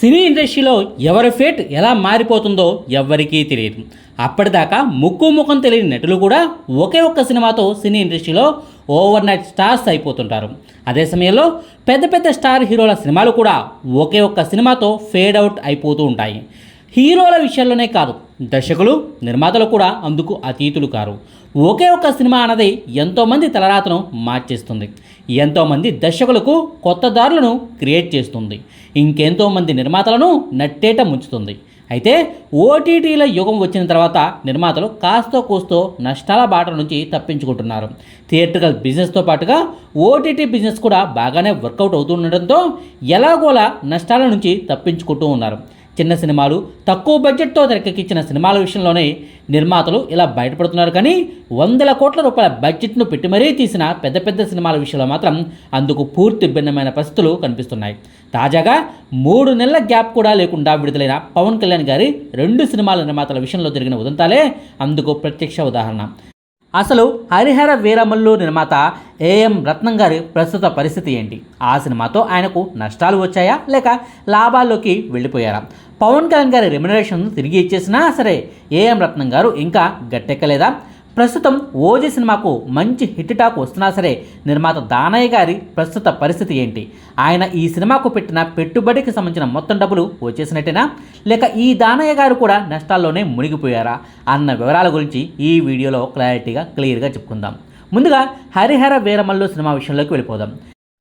సినీ ఇండస్ట్రీలో ఎవరి ఫేట్ ఎలా మారిపోతుందో ఎవ్వరికీ తెలియదు. అప్పటిదాకా ముక్కు ముఖం తెలియని నటులు కూడా ఒకే ఒక్క సినిమాతో సినీ ఇండస్ట్రీలో ఓవర్ నైట్ స్టార్స్ అయిపోతుంటారు. అదే సమయంలో పెద్ద పెద్ద స్టార్ హీరోల సినిమాలు కూడా ఒకే ఒక్క సినిమాతో ఫేడ్ అవుట్ అయిపోతూ ఉంటాయి. హీరోల విషయంలోనే కాదు దర్శకులు నిర్మాతలు కూడా అందుకు అతీతులు కారు. ఒకే ఒక్క సినిమా అన్నది ఎంతోమంది తలరాతను మార్చేస్తుంది. ఎంతోమంది దర్శకులకు కొత్త దారులను క్రియేట్ చేస్తుంది. ఇంకెంతో మంది నిర్మాతలను నట్టేట ముంచుతుంది. అయితే ఓటీటీల యుగం వచ్చిన తర్వాత నిర్మాతలు కాస్తో కూస్తో నష్టాల బాట నుంచి తప్పించుకుంటున్నారు. థియేట్రికల్ బిజినెస్తో పాటుగా ఓటీటీ బిజినెస్ కూడా బాగానే వర్కౌట్ అవుతుండటంతో ఎలాగోలా నష్టాల నుంచి తప్పించుకుంటూ ఉన్నారు. చిన్న సినిమాలు తక్కువ బడ్జెట్తో తెరకెక్కించిన సినిమాల విషయంలోనే నిర్మాతలు ఇలా బయటపడుతున్నారు. కానీ వందల కోట్ల రూపాయల బడ్జెట్ను పెట్టి మరీ తీసిన పెద్ద పెద్ద సినిమాల విషయంలో మాత్రం అందుకు పూర్తి భిన్నమైన పరిస్థితులు కనిపిస్తున్నాయి. తాజాగా మూడు నెలల గ్యాప్ కూడా లేకుండా విడుదలైన పవన్ కళ్యాణ్ గారి రెండు సినిమాల నిర్మాతల విషయంలో జరిగిన ఉదంతాలే అందుకు ప్రత్యక్ష ఉదాహరణ. అసలు హరిహర వీరమల్లు నిర్మాత ఏఎం రత్నం గారి ప్రస్తుత పరిస్థితి ఏంటి? ఆ సినిమాతో ఆయనకు నష్టాలు వచ్చాయా? లేక లాభాల్లోకి వెళ్ళిపోయారా? పవన్ కళ్యాణ్ గారి రెమ్యునరేషన్ తిరిగి ఇచ్చేసినా సరే ఏఎం రత్నం గారు ఇంకా గట్టెక్కలేదా? ప్రస్తుతం ఓజీ సినిమాకు మంచి హిట్ టాక్ వస్తున్నా సరే నిర్మాత దానయ్య గారి ప్రస్తుత పరిస్థితి ఏంటి? ఆయన ఈ సినిమాకు పెట్టిన పెట్టుబడికి సంబంధించిన మొత్తం డబ్బులు వచ్చేసినట్టేనా? లేక ఈ దానయ్య గారు కూడా నష్టాల్లోనే మునిగిపోయారా? అన్న వివరాల గురించి ఈ వీడియోలో క్లారిటీగా క్లియర్గా చెప్పుకుందాం. ముందుగా హరిహర వీరమల్లు సినిమా విషయంలోకి వెళ్ళిపోదాం.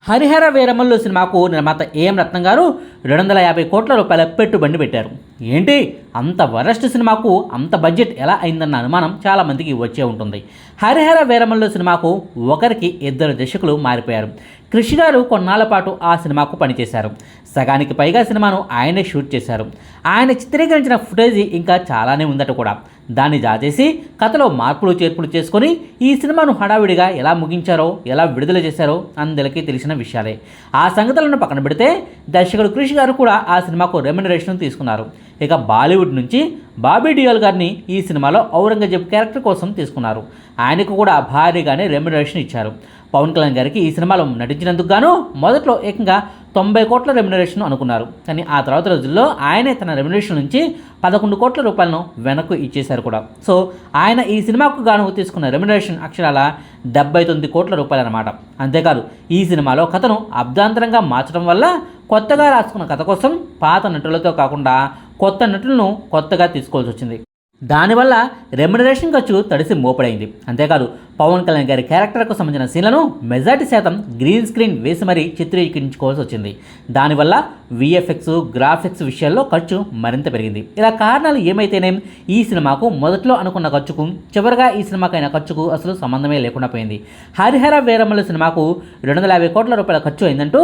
హరిహర వీరమల్లు సినిమాకు నిర్మాత ఏఎం రత్నం గారు రెండు వందల యాభై కోట్ల రూపాయల పెట్టుబడి పెట్టారు. ఏంటి? అంత వరస్ట్ సినిమాకు అంత బడ్జెట్ ఎలా అయిందన్న అనుమానం చాలామందికి వచ్చే ఉంటుంది. హరిహర వీరమల్లు సినిమాకు ఒకరికి ఇద్దరు దర్శకులు మారిపోయారు. కృషి గారు కొన్నాళ్ళ పాటు ఆ సినిమాకు పనిచేశారు. సగానికి పైగా సినిమాను ఆయనే షూట్ చేశారు. ఆయన చిత్రీకరించిన ఫుటేజ్ ఇంకా చాలానే ఉందట కూడా. దాన్ని దాచేసి కథలో మార్పులు చేర్పులు చేసుకొని ఈ సినిమాను హడావిడిగా ఎలా ముగించారో ఎలా విడుదల చేశారో అందరికీ తెలిసిన విషయాలే. ఆ సంగతులను పక్కన పెడితే దర్శకుడు కృషి గారు కూడా ఆ సినిమాకు రెమ్యునరేషన్ తీసుకున్నారు. ఇక బాలీవుడ్ నుంచి బాబీ డియోల్ గారిని ఈ సినిమాలో ఔరంగజేబ్ క్యారెక్టర్ కోసం తీసుకున్నారు. ఆయనకు కూడా భారీగానే రెమ్యునరేషన్ ఇచ్చారు. పవన్ కళ్యాణ్ గారికి ఈ సినిమాలో నటించినందుకు గాను మొదట్లో ఏకంగా తొంభై కోట్ల రెమ్యునరేషన్ అనుకున్నారు. కానీ ఆ తర్వాత రోజుల్లో ఆయనే తన రెమ్యునరేషన్ నుంచి పదకొండు కోట్ల రూపాయలను వెనక్కు ఇచ్చేశారు కూడా. సో ఆయన ఈ సినిమాకు గాను తీసుకున్న రెమ్యునరేషన్ అక్షరాల డెబ్బై తొమ్మిది కోట్ల రూపాయలు అనమాట అంతేకాదు ఈ సినిమాలో కథను అబ్దాంతరంగా మార్చడం వల్ల కొత్తగా రాసుకున్న కథ కోసం పాత నటులతో కాకుండా కొత్త నటులను కొత్తగా తీసుకోవాల్సి వచ్చింది. దానివల్ల రెమ్యునరేషన్ ఖర్చు తడిసి మోపడైంది. అంతేకాదు పవన్ కళ్యాణ్ గారి క్యారెక్టర్కు సంబంధించిన సీన్లను మెజార్టీ శాతం గ్రీన్ స్క్రీన్ వేసి మరీ చిత్రీకరించుకోవాల్సి వచ్చింది. దానివల్ల విఎఫ్ఎక్స్ గ్రాఫిక్స్ విషయాల్లో ఖర్చు మరింత పెరిగింది. ఇలా కారణాలు ఏమైతేనేం ఈ సినిమాకు మొదట్లో అనుకున్న ఖర్చుకు చివరిగా ఈ సినిమాకైన ఖర్చుకు అసలు సంబంధమే లేకుండా పోయింది. హరిహర వీరమ్మల సినిమాకు రెండు వందల యాభై కోట్ల రూపాయల ఖర్చు అయిందంటూ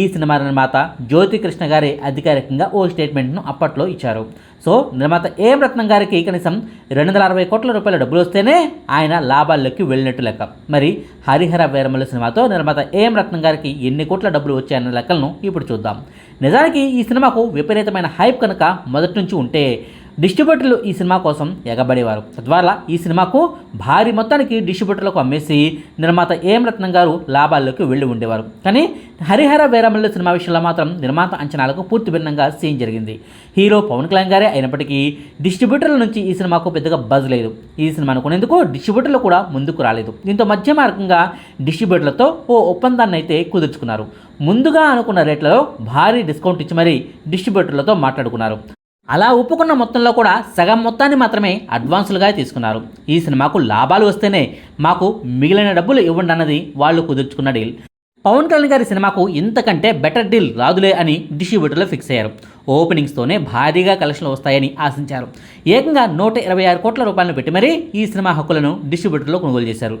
ఈ సినిమా నిర్మాత జ్యోతి కృష్ణ గారి అధికారికంగా ఓ స్టేట్మెంట్ను అప్పట్లో ఇచ్చారు. సో నిర్మాత ఏం రత్నం గారికి కనీసం రెండు వందల అరవై కోట్ల రూపాయల డబ్బులు వస్తేనే ఆయన లాభాల్లోకి వెళ్ళినట్టు లెక్క. మరి హరిహర వీరమల సినిమాతో నిర్మాత ఏం రత్నం గారికి ఎన్ని కోట్ల డబ్బులు వచ్చాయన్న లెక్కలను ఇప్పుడు చూద్దాం. నిజానికి ఈ సినిమాకు విపరీతమైన హైప్ కనుక మొదటి నుంచి ఉంటే డిస్ట్రిబ్యూటర్లు ఈ సినిమా కోసం ఎగబడేవారు. తద్వారా ఈ సినిమాకు భారీ మొత్తానికి డిస్ట్రిబ్యూటర్లకు అమ్మేసి నిర్మాత ఏం రత్నం గారు లాభాల్లోకి వెళ్ళి ఉండేవారు. కానీ హరిహర వేరమల్లు సినిమా విషయంలో మాత్రం నిర్మాత అంచనాలకు పూర్తి భిన్నంగా సీన్ జరిగింది. హీరో పవన్ కళ్యాణ్ గారే అయినప్పటికీ డిస్ట్రిబ్యూటర్ల నుంచి ఈ సినిమాకు పెద్దగా బజ్ లేదు. ఈ సినిమాను కొనేందుకు డిస్ట్రిబ్యూటర్లు కూడా ముందుకు రాలేదు. దీంతో మధ్య మార్గంగా డిస్ట్రిబ్యూటర్లతో ఓ ఒప్పందాన్ని అయితే కుదుర్చుకున్నారు. ముందుగా అనుకున్న రేట్లలో భారీ డిస్కౌంట్ ఇచ్చి మరీ డిస్ట్రిబ్యూటర్లతో మాట్లాడుకున్నారు. అలా ఒప్పుకున్న మొత్తంలో కూడా సగం మొత్తాన్ని మాత్రమే అడ్వాన్సులుగా తీసుకున్నారు. ఈ సినిమాకు లాభాలు వస్తేనే మాకు మిగిలిన డబ్బులు ఇవ్వండి అన్నది వాళ్ళు కుదుర్చుకున్న డీల్. పవన్ కళ్యాణ్ గారి సినిమాకు ఇంతకంటే బెటర్ డీల్ రాదులే అని డిస్ట్రిబ్యూటర్లు ఫిక్స్ అయ్యారు. ఓపెనింగ్స్తోనే భారీగా కలెక్షన్లు వస్తాయని ఆశించారు. ఏకంగా నూట ఇరవై ఆరు కోట్ల రూపాయలను పెట్టి మరీ ఈ సినిమా హక్కులను డిస్ట్రిబ్యూటర్లు కొనుగోలు చేశారు.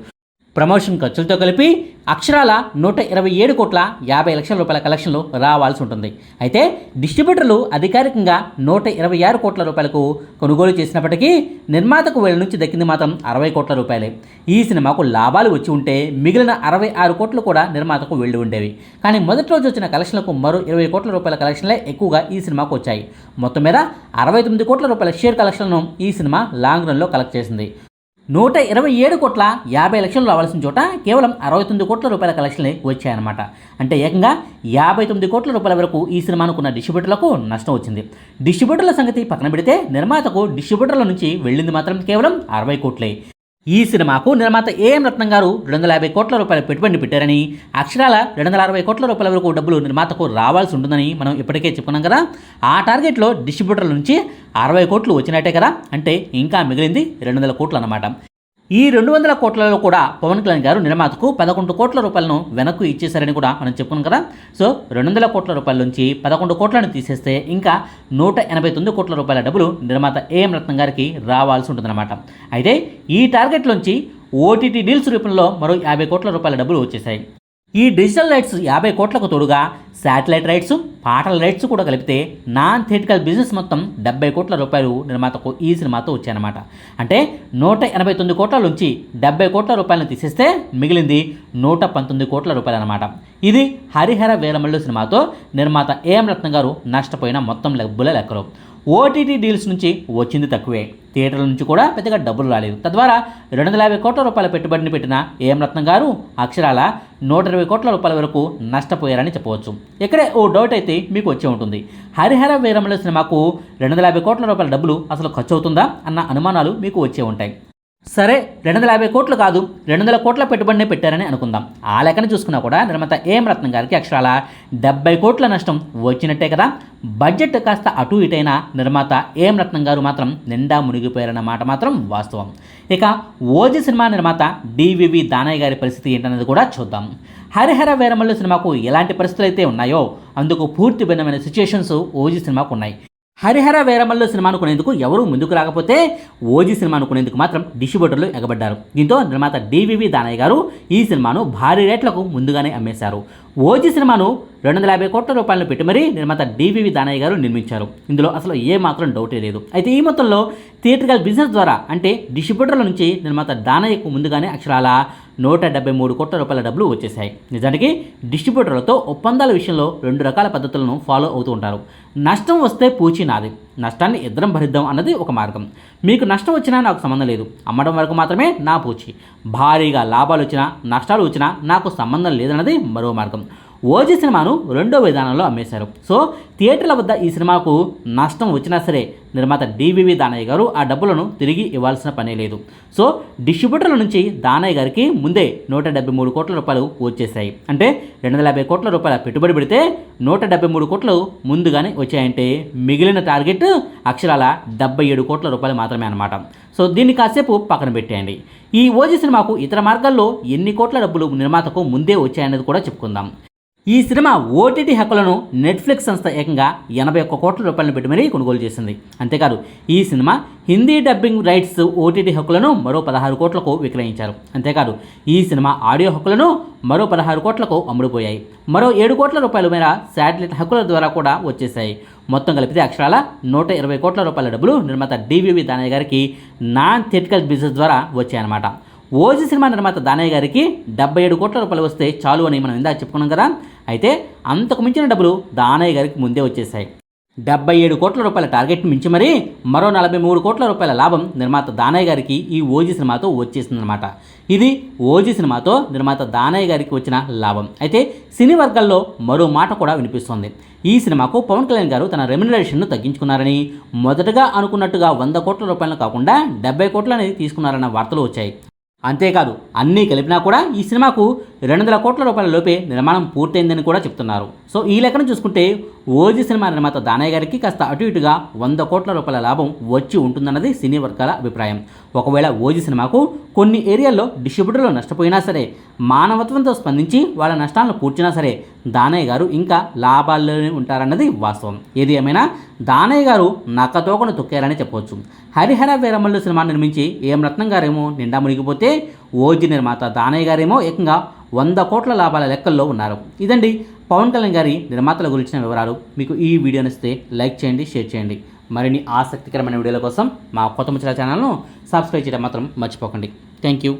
ప్రమోషన్ ఖర్చులతో కలిపి అక్షరాల నూట ఇరవై ఏడు కోట్ల యాభై లక్షల రూపాయల కలెక్షన్లు రావాల్సి ఉంటుంది. అయితే డిస్ట్రిబ్యూటర్లు అధికారికంగా నూట ఇరవై ఆరు కోట్ల రూపాయలకు కొనుగోలు చేసినప్పటికీ నిర్మాతకు వీళ్ళ నుంచి దక్కింది మాత్రం అరవై కోట్ల రూపాయలే. ఈ సినిమాకు లాభాలు వచ్చి ఉంటే మిగిలిన అరవై ఆరు కోట్లు కూడా నిర్మాతకు వెళ్ళి ఉండేవి. కానీ మొదటి రోజు వచ్చిన కలెక్షన్లకు మరో ఇరవై కోట్ల రూపాయల కలెక్షన్లే ఎక్కువగా ఈ సినిమాకు వచ్చాయి. మొత్తం మీద అరవై తొమ్మిది కోట్ల రూపాయల షేర్ కలెక్షన్లను ఈ సినిమా లాంగ్ రన్లో కలెక్ట్ చేసింది. నూట ఇరవై ఏడు కోట్ల యాభై లక్షలు రావాల్సిన చోట కేవలం అరవై తొమ్మిది కోట్ల రూపాయల కలెక్షన్లే వచ్చాయన్నమాట. అంటే ఏకంగా యాభై తొమ్మిది కోట్ల రూపాయల వరకు ఈ సినిమానుకున్న డిస్ట్రిబ్యూటర్లకు నష్టం వచ్చింది. డిస్ట్రిబ్యూటర్ల సంగతి పక్కన పెడితే నిర్మాతకు డిస్ట్రిబ్యూటర్ల నుంచి వెళ్ళింది మాత్రం కేవలం అరవై కోట్లే. ఈ సినిమాకు నిర్మాత ఏఎం రత్నం గారు రెండు వందల యాభై కోట్ల రూపాయల పెట్టుబడి పెట్టారని అక్షరాల రెండు వందల అరవై కోట్ల రూపాయల వరకు డబ్బులు నిర్మాతకు రావాల్సి ఉంటుందని మనం ఇప్పటికే చెప్పుకున్నాం కదా. ఆ టార్గెట్లో డిస్ట్రిబ్యూటర్ల నుంచి అరవై కోట్లు వచ్చినట్టే కదా అంటే ఇంకా మిగిలింది రెండు వందల కోట్లు అన్నమాట. ఈ రెండు వందల కోట్లలో కూడా పవన్ కళ్యాణ్ గారు నిర్మాతకు పదకొండు కోట్ల రూపాయలను వెనక్కు ఇచ్చేశారని కూడా మనం చెప్పుకున్నాం కదా. సో రెండు వందల కోట్ల రూపాయల నుంచి పదకొండు కోట్లను తీసేస్తే ఇంకా నూట ఎనభై తొమ్మిది కోట్ల రూపాయల డబ్బులు నిర్మాత ఏఎం రత్నం గారికి రావాల్సి ఉంటుందన్నమాట. అయితే ఈ టార్గెట్లోంచి ఓటీటీ డీల్స్ రూపంలో మరో యాభై కోట్ల రూపాయల డబ్బులు వచ్చేసాయి ఈ డిజిటల్ రైట్స్ యాభై కోట్లకు తోడుగా శాటిలైట్ రైట్స్ పాటల రైట్స్ కూడా కలిపితే నాన్ థియేటికల్ బిజినెస్ మొత్తం డెబ్బై కోట్ల రూపాయలు నిర్మాతకు ఈ సినిమాతో వచ్చాయన్నమాట. అంటే నూట ఎనభై తొమ్మిది కోట్ల నుంచి డెబ్బై కోట్ల రూపాయలను తీసేస్తే మిగిలింది నూట పంతొమ్మిది కోట్ల రూపాయలు అనమాట ఇది హరిహర వేలమల్లు సినిమాతో నిర్మాత ఏఎం రత్నం గారు నష్టపోయిన మొత్తం డబ్బుల లెక్కలు. ఓటీటీ డీల్స్ నుంచి వచ్చింది తక్కువే. థియేటర్ల నుంచి కూడా పెద్దగా డబ్బులు రాలేదు. తద్వారా రెండు వందల యాభై కోట్ల రూపాయల పెట్టుబడిని పెట్టిన ఏఎం రత్నం గారు అక్షరాల నూట ఇరవై కోట్ల రూపాయల వరకు నష్టపోయారని చెప్పవచ్చు. ఇక్కడే ఓ డౌట్ అయితే మీకు వచ్చే ఉంటుంది. హరిహర వీరముల సినిమాకు రెండు వందల యాభై కోట్ల రూపాయల డబ్బులు అసలు ఖర్చు అవుతుందా అన్న అనుమానాలు మీకు వచ్చే ఉంటాయి. సరే రెండు వందల యాభై కోట్లు కాదు రెండు వందల కోట్ల పెట్టుబడినే పెట్టారని అనుకుందాం. ఆ లెక్కన చూసుకున్నా కూడా నిర్మాత ఏం రత్నం గారికి అక్షరాల డెబ్బై కోట్ల నష్టం వచ్చినట్టే కదా. బడ్జెట్ కాస్త అటు ఇటైన నిర్మాత ఏం రత్నం గారు మాత్రం నిండా మునిగిపోయారన్న మాట మాత్రం వాస్తవం. ఇక ఓజీ సినిమా నిర్మాత డివివి దానయ్య గారి పరిస్థితి ఏంటనేది కూడా చూద్దాం. హరిహర వేరమల్లు సినిమాకు ఎలాంటి పరిస్థితులు అయితే ఉన్నాయో అందుకు పూర్తి భిన్నమైన సిచ్యుయేషన్స్ ఓజీ సినిమాకు ఉన్నాయి. హరిహర వేరమల్లు సినిమాను కొనేందుకు ఎవరూ ముందుకు రాకపోతే ఓజీ సినిమాను కొనేందుకు మాత్రం డిస్ట్రిబ్యూటర్లు ఎగబడ్డారు. దీంతో నిర్మాత డివివి దానయ్య గారు ఈ సినిమాను భారీ రేట్లకు ముందుగానే అమ్మేశారు. ఓజీ సినిమాను రెండు వందల యాభై కోట్ల రూపాయలను పెట్టి మరీ నిర్మాత డివివి దానయ్య గారు నిర్మించారు. ఇందులో అసలు ఏ మాత్రం డౌటే లేదు. అయితే ఈ మొత్తంలో థియేటర్కల్ బిజినెస్ ద్వారా అంటే డిస్ట్రిబ్యూటర్ల నుంచి నిర్మాత దానయ్యకు ముందుగానే అక్షరాల నూట డెబ్బై మూడు కోట్ల రూపాయల డబ్బులు వచ్చేసాయి నిజానికి డిస్ట్రిబ్యూటర్లతో ఒప్పందాల విషయంలో రెండు రకాల పద్ధతులను ఫాలో అవుతూ ఉంటారు. నష్టం వస్తే పూచి నాది. నష్టాన్ని ఇద్దరం భరిద్దాం అన్నది ఒక మార్గం. మీకు నష్టం వచ్చినా నాకు సంబంధం లేదు. అమ్మడం వరకు మాత్రమే నా పూచి. భారీగా లాభాలు వచ్చినా నష్టాలు వచ్చినా నాకు సంబంధం లేదన్నది మరో మార్గం. ఓజీ సినిమాను రెండో విధానంలో అమ్మేశారు. సో థియేటర్ల వద్ద ఈ సినిమాకు నష్టం వచ్చినా సరే నిర్మాత డివివి దానయ్య గారు ఆ డబ్బులను తిరిగి ఇవ్వాల్సిన పనే లేదు. సో డిస్ట్రిబ్యూటర్ల నుంచి దానయ్య గారికి ముందే నూట డెబ్బై మూడు కోట్ల రూపాయలు వచ్చేసాయి అంటే రెండు వందల యాభై కోట్ల రూపాయల పెట్టుబడి పెడితే నూట డెబ్బై మూడు కోట్లు ముందుగానే వచ్చాయంటే మిగిలిన టార్గెట్ అక్షరాల డెబ్బై ఏడు కోట్ల రూపాయలు మాత్రమే అనమాట సో దీన్ని కాసేపు పక్కన పెట్టేయండి. ఈ ఓజీ సినిమాకు ఇతర మార్గాల్లో ఎన్ని కోట్ల డబ్బులు నిర్మాతకు ముందే వచ్చాయనేది కూడా చెప్పుకుందాం. ఈ సినిమా ఓటీటీ హక్కులను నెట్ఫ్లిక్స్ సంస్థ ఏకంగా ఎనభై ఒక్క కోట్ల రూపాయలను పెట్టి మరీ కొనుగోలు చేసింది. అంతేకాదు ఈ సినిమా హిందీ డబ్బింగ్ రైట్స్ ఓటీటీ హక్కులను మరో పదహారు కోట్లకు విక్రయించారు. అంతేకాదు ఈ సినిమా ఆడియో హక్కులను మరో పదహారు కోట్లకు అమ్ముడుపోయాయి. మరో ఏడు కోట్ల రూపాయల మేర శాటిలైట్ హక్కుల ద్వారా కూడా వచ్చేసాయి మొత్తం కలిపితే అక్షరాల నూట ఇరవై కోట్ల రూపాయల డబ్బులు నిర్మాత డివివి దానయ్య గారికి నాన్ థియేటికల్ బిజినెస్ ద్వారా వచ్చాయన్నమాట. ఓజీ సినిమా నిర్మాత దానయ్య గారికి డెబ్బై ఏడు కోట్ల రూపాయలు వస్తే చాలు అని మనం ఇందాక చెప్పుకున్నాం కదా. అయితే అంతకు మించిన డబ్బులు దానయ్య గారికి ముందే వచ్చేసాయి డెబ్బై ఏడు కోట్ల రూపాయల టార్గెట్ మించి మరీ మరో నలభై మూడు కోట్ల రూపాయల లాభం నిర్మాత దానయ్య గారికి ఈ ఓజీ సినిమాతో వచ్చేసిందనమాట ఇది ఓజీ సినిమాతో నిర్మాత దానయ్య గారికి వచ్చిన లాభం. అయితే సినీ వర్గాల్లో మరో మాట కూడా వినిపిస్తోంది. ఈ సినిమాకు పవన్ కళ్యాణ్ గారు తన రెమ్యునరేషన్ను తగ్గించుకున్నారని మొదటగా అనుకున్నట్టుగా వంద కోట్ల రూపాయలను కాకుండా డెబ్బై కోట్లని తీసుకున్నారన్న వార్తలు వచ్చాయి. అంతేకాదు అన్నీ కలిపినా కూడా ఈ సినిమాకు రెండు వందల కోట్ల రూపాయల లోపే నిర్మాణం పూర్తయిందని కూడా చెప్తున్నారు. సో ఈ లెక్కను చూసుకుంటే ఓజీ సినిమా నిర్మాత దానయ్య గారికి కాస్త అటు ఇటుగా వంద కోట్ల రూపాయల లాభం వచ్చి ఉంటుందన్నది సినీ వర్గాల అభిప్రాయం. ఒకవేళ ఓజీ సినిమాకు కొన్ని ఏరియాల్లో డిస్ట్రిబ్యూటర్లు నష్టపోయినా సరే మానవత్వంతో స్పందించి వాళ్ళ నష్టాలను పూడ్చినా సరే దానయ్య గారు ఇంకా లాభాల్లోనే ఉంటారన్నది వాస్తవం. ఏది ఏమైనా దానయ్య గారు నక్కతోకను తొక్కారని చెప్పవచ్చు హరిహర వీరమల్లు సినిమా నిర్మించి ఏం రత్నం గారేమో నిండా మునిగిపోతే ఓజీ నిర్మాత దానయ్య గారేమో ఏకంగా వంద కోట్ల లాభాల లెక్కల్లో ఉన్నారు. ఇదండి పవన్ కళ్యాణ్ గారి నిర్మాతల గురించిన వివరాలు. మీకు ఈ వీడియో నచ్చితే లైక్ చేయండి షేర్ చేయండి. మరిన్ని ఆసక్తికరమైన వీడియోల కోసం మా కొత్త ముచ్చల ఛానల్ను సబ్స్క్రైబ్ చేయడం మాత్రం మర్చిపోకండి. Thank you.